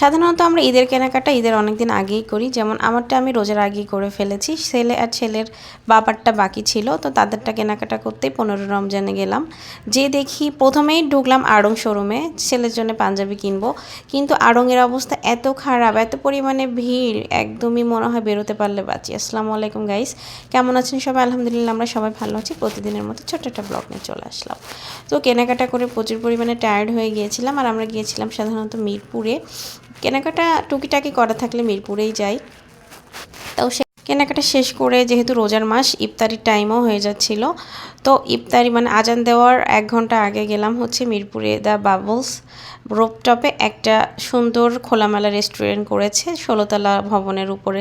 সাধারণত আমরা ঈদের কেনাকাটা ঈদের অনেক দিন আগেই করি। যেমন আমারটা আমি রোজার আগেই করে ফেলেছি। ছেলে আর ছেলের বাবারটা বাকি ছিল, তো তাদেরটা কেনাকাটা করতেই পনেরো রমজানে গেলাম। যে দেখি প্রথমেই ঢুকলাম আড়ং শোরুমে, ছেলের জন্য পাঞ্জাবি কিনবো। কিন্তু আড়ংয়ের অবস্থা এত খারাপ, এত পরিমাণে ভিড়, একদমই মনে হয় বেরোতে পারলে বাঁচি। আসসালামু আলাইকুম গাইস কেমন আছেন সবাই? আলহামদুলিল্লাহ আমরা সবাই ভালো আছি। প্রতিদিনের মতো ছোট্ট একটা ব্লগ নিয়ে চলে আসলাম। তো কেনাকাটা করে প্রচুর পরিমাণে টায়ার্ড হয়ে গিয়েছিলাম। আর আমরা গিয়েছিলাম সাধারণত মিরপুরে। কেনাকাটা টুকিটাকি করা থাকলে মিরপুরেই যাই। তাও সে কেনাকাটা শেষ করে যেহেতু রোজার মাস, ইফতারির টাইমও হয়ে যাচ্ছিল। তো ইফতারি মানে আজান দেওয়ার এক ঘণ্টা আগে গেলাম হচ্ছে মিরপুরে দ্য বাবলস রোপটপে একটা সুন্দর খোলামেলা রেস্টুরেন্ট করেছে ষোলোতলা ভবনের উপরে,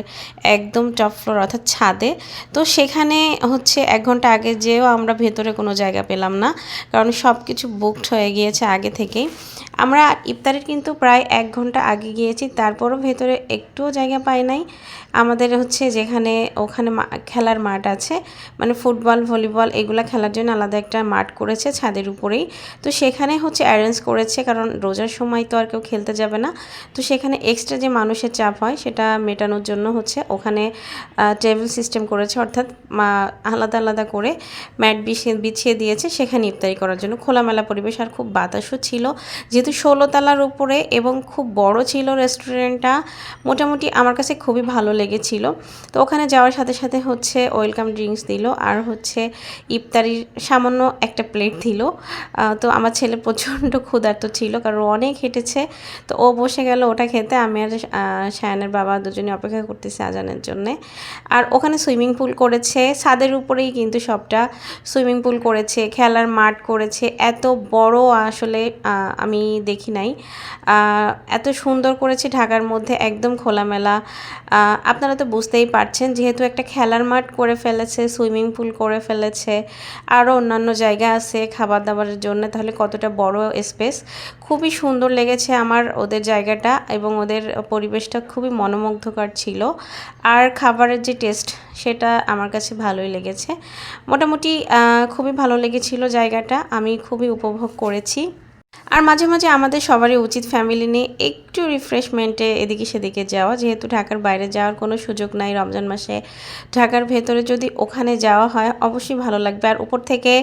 একদম টপ ফ্লোর অর্থাৎ ছাদে। তো সেখানে হচ্ছে এক ঘণ্টা আগে যেও আমরা ভেতরে কোনো জায়গা পেলাম না, কারণ সব কিছু বুকড হয়ে গিয়েছে আগে থেকেই। আমরা ইফতারের কিন্তু প্রায় এক ঘণ্টা আগে গিয়েছি, তারপরও ভেতরে একটুও জায়গা পাই নাই। আমাদের হচ্ছে যেখানে, ওখানে খেলার মাঠ আছে মানে ফুটবল, ভলিবল এগুলো খেলার জন্য আলাদা একটা মাঠ করেছে ছাদের উপরেই। তো সেখানে হচ্ছে অ্যারেঞ্জ করেছে, কারণ রোজার সময় তো আর কেউ খেলতে যাবে না। তো সেখানে এক্সট্রা যে মানুষের চাপ হয়, সেটা মেটানোর জন্য হচ্ছে ওখানে টেবিল সিস্টেম করেছে, অর্থাৎ আলাদা আলাদা করে ম্যাট বিছিয়ে বিছিয়ে দিয়েছে, সেখানে ইফতারি করার জন্য। খোলামেলা পরিবেশ আর খুব বাতাসও ছিল। যেহেতু ষোলো তালার উপরে এবং খুব বড় ছিল রেস্টুরেন্টটা মোটামুটি আমার কাছে খুবই ভালো লেগেছিল। তো ওখানে যাওয়ার সাথে সাথে হচ্ছে ওয়েলকাম ড্রিঙ্কস দিল, আর হচ্ছে ইফতারির সামান্য একটা প্লেট দিল। তো আমার ছেলে প্রচণ্ড ক্ষুধার্ত ছিল, কারণ অনেক হেঁটেছে, তো ও বসে গেল ওটা খেতে, আমি আর শায়নের বাবা দুজনে অপেক্ষা করতেছি আজানের জন্যে। আর ওখানে সুইমিং পুল করেছে, ছাদের উপরেই কিন্তু সবটা সুইমিং পুল করেছে, খেলার মাঠ করেছে, এত বড় আসলে আমি দেখি নাই। এত সুন্দর করেছে ঢাকার মধ্যে, একদম খোলামেলা। আপনারা তো বুঝতেই পারছেন, যেহেতু একটা খেলার মাঠ করে ফেলেছে, সুইমিং পুল করে ফেলেছে, আরও অন্যান্য জায়গা আছে খাবার দাবারের জন্য, তাহলে কতটা বড় স্পেস খুবই সুন্দর লেগেছে আমার ওদের জায়গাটা এবং ওদের পরিবেশটা খুবই মনোমুগ্ধকর ছিল। আর খাবারের যে টেস্ট সেটা আমার কাছে ভালোই লেগেছে। মোটামুটি খুবই ভালো লেগেছিল জায়গাটা। আমি খুবই উপভোগ করেছি। আর মাঝে মাঝে আমাদের সবারই উচিত ফ্যামিলি নিয়ে একটু রিফ্রেশমেন্টে এদিকে সেদিকে যাওয়া। যেহেতু ঢাকার বাইরে যাওয়ার কোনো সুযোগ নাই, রমজান মাসে ঢাকার ভেতরে যদি ওখানে যাওয়া হয়, অবশ্যই ভালো লাগবে। আর উপর থেকে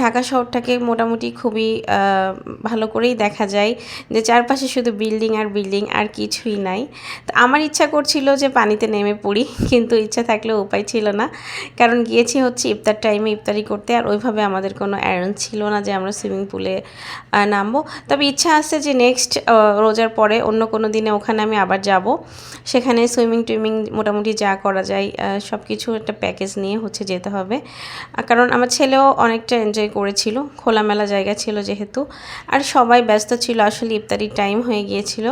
ঢাকা শহরটাকে মোটামুটি খুবই ভালো করেই দেখা যায় যে চারপাশে শুধু বিল্ডিং আর বিল্ডিং আর কিছুই নাই। তো আমার ইচ্ছা করছিল যে পানিতে নেমে পড়ি, কিন্তু ইচ্ছা থাকলেও উপায় ছিল না। কারণ গিয়েছি হচ্ছে ইফতার টাইমে ইফতারি করতে, আর ওইভাবে আমাদের কোনো অ্যারেঞ্জ ছিল না যে আমরা সুইমিং পুলে নামবো। তবে ইচ্ছা আছে যে নেক্সট রোজার পরে অন্য কোনো দিনে ওখানে আমি আবার যাব। সেখানে সুইমিং টুইমিং মোটামুটি যা করা যায় সব কিছু একটা প্যাকেজ নিয়ে হচ্ছে যেতে হবে। কারণ আমার ছেলেও অনেকটা এনজয় করেছিল, খোলামেলা জায়গা ছিল যেহেতু। আর সবাই ব্যস্ত ছিল, আসলে ইফতারির টাইম হয়ে গিয়েছিল।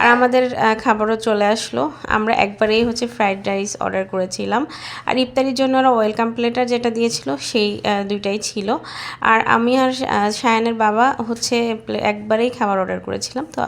আর আমাদের খাবারও চলে আসলো। আমরা একবারেই হচ্ছে ফ্রাইড রাইস অর্ডার করেছিলাম। আর ইফতারির জন্য ওরা ওয়েলকাম প্লেটার যেটা দিয়েছিল, সেই দুইটাই ছিল। আর আমি আর সায়ানের বাবা হচ্ছে একবারেই খাবার অর্ডার করেছিলাম তো